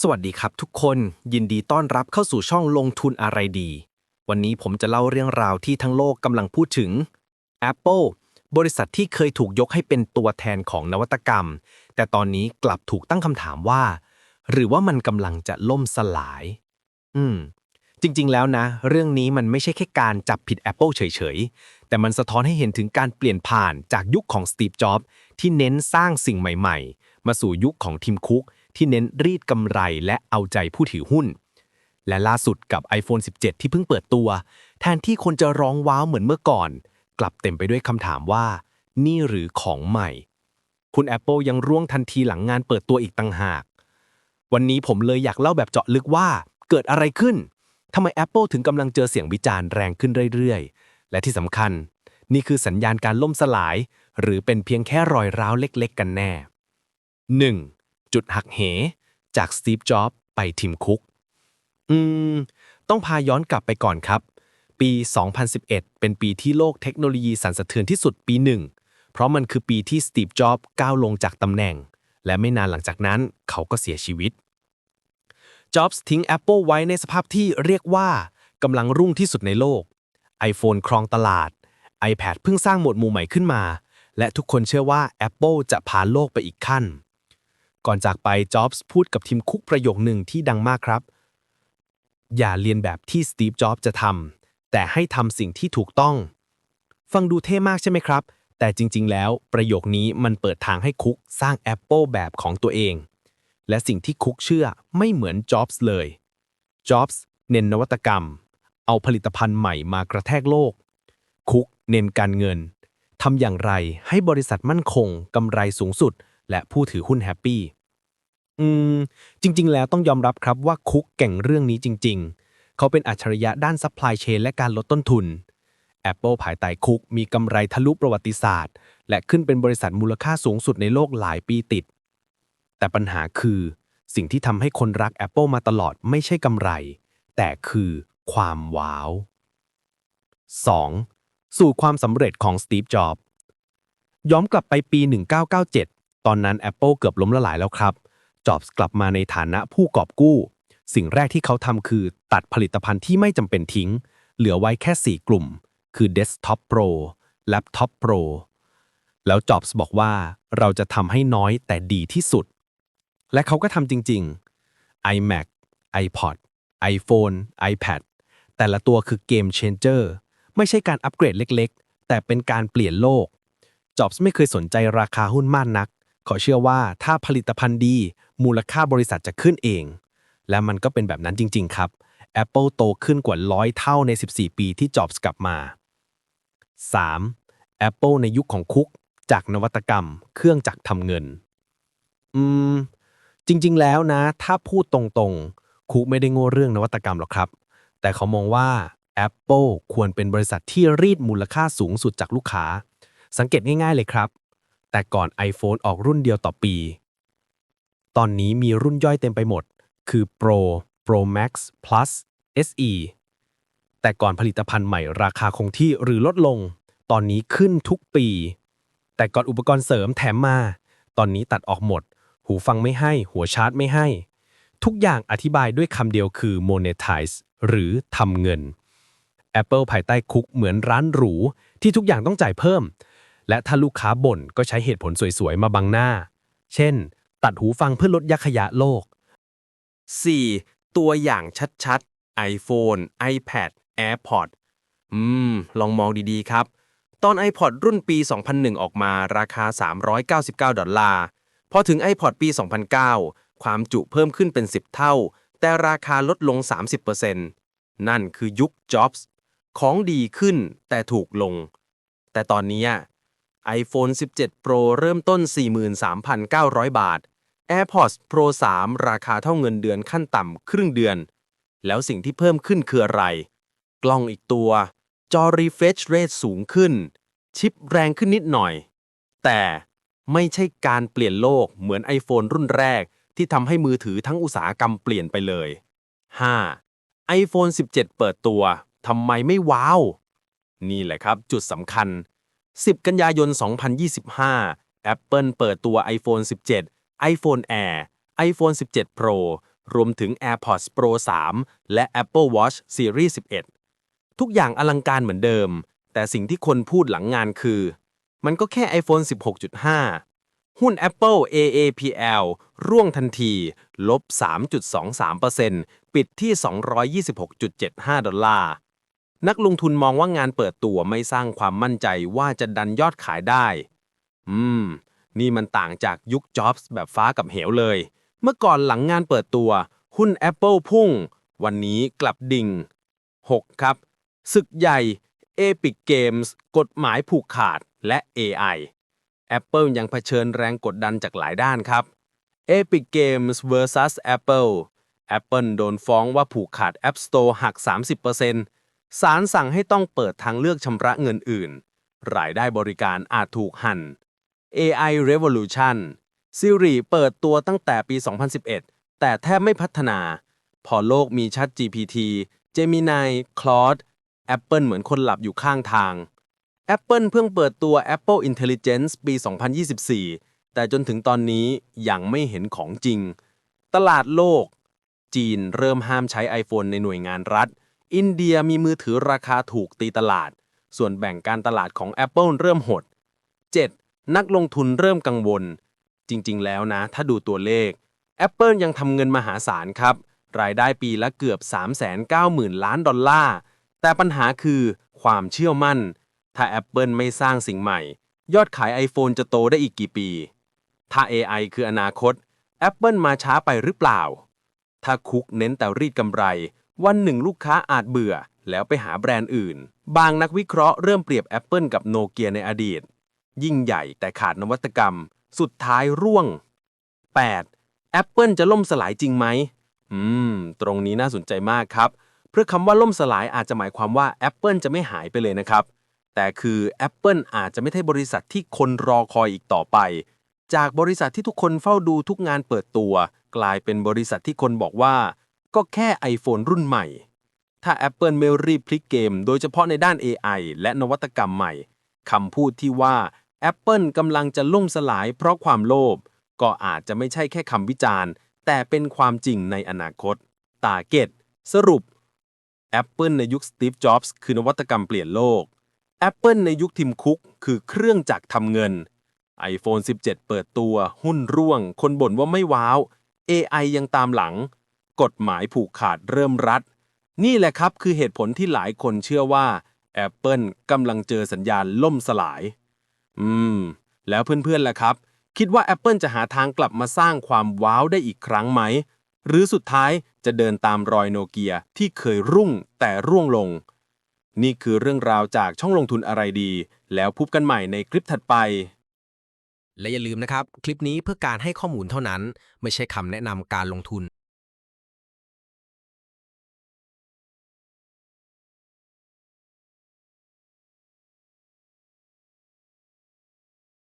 สวัสดีครับทุกคนยินดีต้อนรับเข้าสู่ช่องลงทุนอะไรดี วันนี้ผมจะเล่าเรื่องราวที่ทั้งโลกกำลังพูดถึง Apple บริษัทที่เคยถูกยกให้เป็นตัวแทนของนวัตกรรม แต่ตอนนี้กลับถูกตั้งคำถามว่า หรือว่ามันกำลังจะล่มสลาย อืม จริงๆแล้วนะ เรื่องนี้มันไม่ใช่แค่การจับผิด Apple เฉยๆ แต่มันสะท้อนให้เห็นถึงการเปลี่ยนผ่านจากยุคของ Steve Jobs ที่เน้นสร้างสิ่งใหม่ๆ มาสู่ยุคของทีมคุก ที่เน้นรีดกำไรและเอาใจผู้ถือหุ้น และล่าสุดกับ iPhone 17 ที่เพิ่งเปิดตัว แทนที่คนจะร้องว้าวเหมือนเมื่อก่อน กลับเต็มไปด้วยคำถามว่า นี่หรือของใหม่ คุณ Apple ยังร่วงทันทีหลังงานเปิดตัวอีกต่างหาก วันนี้ผมเลยอยากเล่าแบบเจาะลึกว่าเกิดอะไรขึ้นทำไม Apple ถึงกำลังเจอเสียงวิจารณ์แรงขึ้นเรื่อยๆ และที่สำคัญ นี่คือสัญญาณการล่มสลาย หรือเป็นเพียงแค่รอยร้าวเล็ก ๆ กันแน่ 1. จุดหักเห จากสตีฟจ็อบส์ไปทิมคุก อืม ต้องพาย้อนกลับไปก่อนครับ ปี 2011 เป็นปีที่โลกเทคโนโลยีสั่นสะเทือนที่สุดปีหนึ่ง เพราะมันคือปีที่สตีฟจ็อบส์ก้าวลงจากตำแหน่ง และไม่นานหลังจากนั้นเขาก็เสียชีวิตจ็อบส์ทิ้ง Apple ไว้ในสภาพที่เรียกว่ากำลังรุ่งที่สุดในโลก iPhone ครองตลาด iPad เพิ่งสร้างหมวดหมู่ใหม่ขึ้นมา และทุกคนเชื่อว่า Apple จะพาโลกไปอีกขั้น ก่อนจากไปจ็อบส์พูดกับทีมคุกประโยคหนึ่งที่ดังมากครับ อย่าเรียนแบบที่สตีฟจ็อบส์จะทำแต่ให้ทำสิ่งที่ถูกต้อง ฟังดูเท่มากใช่ไหมครับ แต่จริง ๆ แล้วประโยคนี้มันเปิดทางให้คุกสร้าง Apple แบบของตัวเอง และสิ่งที่คุกเชื่อไม่เหมือนจ็อบส์เลยจ็อบส์เน้นนวัตกรรม เอาผลิตภัณฑ์ใหม่มากระแทกโลก คุกเน้นการเงินทำอย่างไรให้บริษัทมั่นคงกำไรสูงสุด และผู้ถือหุ้นแฮปปี้ อืม จริง ๆ แล้วต้องยอมรับครับว่าคุกเก่งเรื่องนี้จริง ๆ เขาเป็นอัจฉริยะด้านซัพพลายเชนและการลดต้นทุน Apple ภายใต้คุกมีกำไรทะลุประวัติศาสตร์ และขึ้นเป็นบริษัทมูลค่าสูงสุดในโลกหลายปีติด แต่ปัญหาคือ สิ่งที่ทำให้คนรัก Apple มาตลอดไม่ใช่กำไร แต่คือความว้าว 2. สู่ความสำเร็จของสตีฟ จ็อบส์ย้อนกลับไปปี 1997 ตอนนั้น Apple เกือบล้มละลายแล้วครับจ็อบส์กลับมาในฐานะผู้กอบกู้ สิ่งแรกที่เขาทำคือตัดผลิตภัณฑ์ที่ไม่จำเป็นทิ้ง เหลือไว้แค่ 4 กลุ่ม คือ Desktop Pro Laptop Pro แล้วจ็อบส์บอกว่าเราจะทำให้น้อยแต่ดีที่สุด และเขาก็ทำจริง ๆ iMac iPod iPhone iPad แต่ละตัวคือเกมเชนเจอร์ไม่ใช่การอัปเกรดเล็กๆ แต่เป็นการเปลี่ยนโลกจ็อบส์ไม่เคยสนใจราคาหุ้นมากนัก ขาเชื่อว่าถ้าผลิตภัณฑ์ดี มูลค่าบริษัทจะขึ้นเอง และมันก็เป็นแบบนั้นจริง ๆ ครับ Apple โตขึ้นกว่าร้อยเท่าใน 14 ปีที่จ็อบส์กลับมา 3. Apple ในยุคของคุก จากนวัตกรรม เครื่องจักรทำเงิน อืม จริง ๆ แล้วนะ ถ้าพูดตรงๆ คุกไม่ได้โง่เรื่องนวัตกรรมหรอกครับ แต่เขามองว่า Apple ควรเป็นบริษัทที่รีดมูลค่าสูงสุดจากลูกค้า สังเกตง่าย ๆ เลยครับ แต่ก่อน iPhone ออกรุ่นเดียวต่อปี ตอนนี้มีรุ่นย่อยเต็มไปหมด คือ Pro Pro Max Plus SE แต่ก่อนผลิตภัณฑ์ใหม่ราคาคงที่หรือลดลง ตอนนี้ขึ้นทุกปี แต่ก่อนอุปกรณ์เสริมแถมมา ตอนนี้ตัดออกหมด หูฟังไม่ให้ หัวชาร์จไม่ให้ ทุกอย่างอธิบายด้วยคำเดียวคือ monetize หรือทำเงิน Apple ภายใต้คุกเหมือนร้านหรู ที่ทุกอย่างต้องจ่ายเพิ่ม และถ้าลูกค้าบ่นก็ใช้เหตุผลสวยๆ มาบังหน้า เช่น ตัดหูฟังเพื่อลดยักขยะโลก 4. ตัวอย่างชัดๆ iPhone iPad AirPod อืม ลองมองดีๆครับ ตอน iPod รุ่นปี 2001 ออกมาราคา 399 ดอลลาร์ พอถึง iPod ปี 2009 ความจุเพิ่มขึ้นเป็น 10 เท่า แต่ราคาลดลง 30%นั่นคือยุค Jobs ของดีขึ้นแต่ถูกลง แต่ตอนนี้ iPhone 17 Pro เริ่มต้น 43,900 บาท AirPods Pro 3 ราคาเท่าเงินเดือนขั้นต่ำครึ่งเดือน แล้วสิ่งที่เพิ่มขึ้นคืออะไร กล้องอีกตัว จอ refresh rate สูงขึ้น ชิปแรงขึ้นนิดหน่อย แต่ไม่ใช่การเปลี่ยนโลกเหมือน iPhone รุ่นแรกที่ทำให้มือถือทั้งอุตสาหกรรมเปลี่ยนไปเลย 5. iPhone 17 เปิดตัวทำไมไม่ว้าว นี่แหละครับจุดสำคัญ 10 กันยายน 2025 Apple เปิดตัว iPhone 17 iPhone Air iPhone 17 Pro รวมถึง AirPods Pro 3 และ Apple Watch Series 11 ทุกอย่างอลังการเหมือนเดิม แต่สิ่งที่คนพูดหลังงานคือ มันก็แค่ iPhone 16.5 หุ้น Apple AAPL ร่วงทันที ลบ 3.23%ปิดที่ 226.75 ดอลลาร์ นักลงทุนมองว่างานเปิดตัวไม่สร้างความมั่นใจว่าจะดันยอดขายได้ อืม นี่มันต่างจากยุคจ็อบส์แบบฟ้ากับเหวเลย เมื่อก่อนหลังงานเปิดตัว หุ้น Apple พุ่ง วันนี้กลับดิ่ง 6 ครับ ศึกใหญ่ Epic Games กฎหมายผูกขาดและ AI Apple ยังเผชิญแรงกดดันจากหลายด้านครับ Epic Games vs Apple Apple โดนฟ้องว่าผูกขาด App Store หัก 30% ศาลสั่งให้ต้องเปิดทางเลือกชำระเงินอื่น รายได้บริการอาจถูกหั่น AI Revolution Siri เปิดตัวตั้งแต่ปี 2011 แต่แทบไม่พัฒนา พอโลกมีชัด GPT Gemini Claude Apple เหมือนคนหลับอยู่ข้างทาง Apple เพิ่งเปิดตัว Apple Intelligence ปี 2024 แต่จนถึงตอนนี้ยังไม่เห็นของจริง ตลาดโลก จีนเริ่มห้ามใช้ iPhone ในหน่วยงานรัฐ อินเดียมีมือถือราคาถูกตีตลาด ส่วนแบ่งการตลาดของ Apple เริ่มหด 7. นักลงทุนเริ่มกังวล จริงๆ แล้วนะ ถ้าดูตัวเลข Apple ยังทำเงินมหาศาลครับ รายได้ปีละเกือบ 390,000 ล้านดอลลาร์ แต่ปัญหาคือความเชื่อมั่น ถ้า Apple ไม่สร้างสิ่งใหม่ ยอดขาย iPhone จะโตได้อีกกี่ปี ถ้า AI คืออนาคต Apple มาช้าไปหรือเปล่า ถ้าคุกเน้นแต่รีดกำไร วันหนึ่งลูกค้าอาจเบื่อ แล้วไปหาแบรนด์อื่น บางนักวิเคราะห์เริ่มเปรียบ Apple กับโนเกียในอดีต ยิ่งใหญ่แต่ขาดนวัตกรรม สุดท้ายร่วง 8. Apple จะล่มสลายจริงไหม อืม ตรงนี้น่าสนใจมากครับ เพราะคำว่าล่มสลายอาจจะหมายความว่า Apple จะไม่หายไปเลยนะครับ แต่คือ Apple อาจจะไม่ใช่บริษัทที่คนรอคอยอีกต่อไป จากบริษัทที่ทุกคนเฝ้าดูทุกงานเปิดตัว กลายเป็นบริษัทที่คนบอกว่า ก็แค่ iPhone รุ่นใหม่ ถ้า Apple ไม่รีบพลิกเกม โดยเฉพาะในด้าน AI และนวัตกรรมใหม่คำพูดที่ว่า Apple กำลังจะล่มสลายเพราะความโลภก็อาจจะไม่ใช่แค่คำวิจารณ์ แต่เป็นความจริงในอนาคต ตาเกตสรุป Apple ในยุค Steve Jobs คือนวัตกรรมเปลี่ยนโลก Apple ในยุคทิมคุกคือเครื่องจักรทำเงิน iPhone 17 เปิดตัว หุ้นร่วง คนบ่นว่าไม่ว้าว AI ยังตามหลัง กฎหมายผูกขาดเริ่มรัด นี่แหละครับคือเหตุผลที่หลายคนเชื่อว่า Apple กำลังเจอสัญญาณล่มสลาย อืม แล้วเพื่อนๆล่ะครับ คิดว่า Apple จะหาทางกลับมาสร้างความว้าวได้อีกครั้งไหม หรือสุดท้ายจะเดินตามรอยโนเกียที่เคยรุ่งแต่ร่วงลง นี่คือเรื่องราวจากช่องลงทุนอะไรดี แล้วพบกันใหม่ในคลิปถัดไปและอย่าลืมนะครับ คลิปนี้เพื่อการให้ข้อมูลเท่านั้น ไม่ใช่คำแนะนำการลงทุน